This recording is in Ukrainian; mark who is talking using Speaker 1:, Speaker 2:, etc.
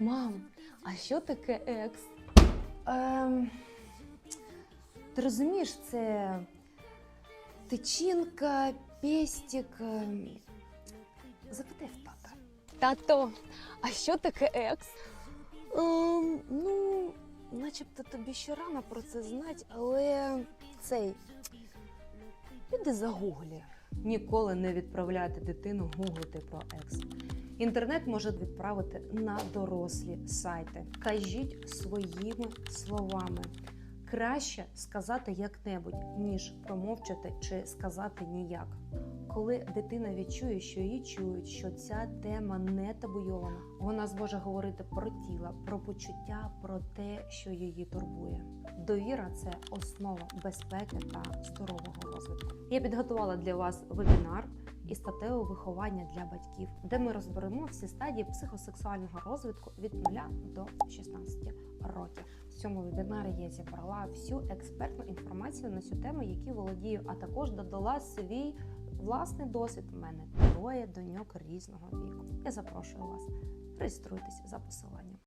Speaker 1: Мам, а що таке екс? Ем, ти розумієш, це тичинка, пестик. ем, Запитай в тата. Тато, а що таке екс? Ем, ну, начебто тобі ще рано про це знати, але цей. Піди загуглі. Ніколи не відправляйте дитину гуглити про екс. Інтернет може відправити на дорослі сайти. Кажіть своїми словами. Краще сказати як-небудь, ніж промовчати чи сказати ніяк. Коли дитина відчує, що її чують, що ця тема не табуйована, вона зможе говорити про тіло, про почуття, про те, що її турбує. Довіра це основа безпеки та здорового. Я підготувала для вас вебінар і статеве виховання для батьків, де ми розберемо всі стадії психосексуального розвитку від 0 до 16 років. В цьому вебінарі я зібрала всю експертну інформацію на цю тему, які володію, а також додала свій власний досвід. У мене троє доньок різного віку. Я запрошую вас. Реєструйтесь за посиланням.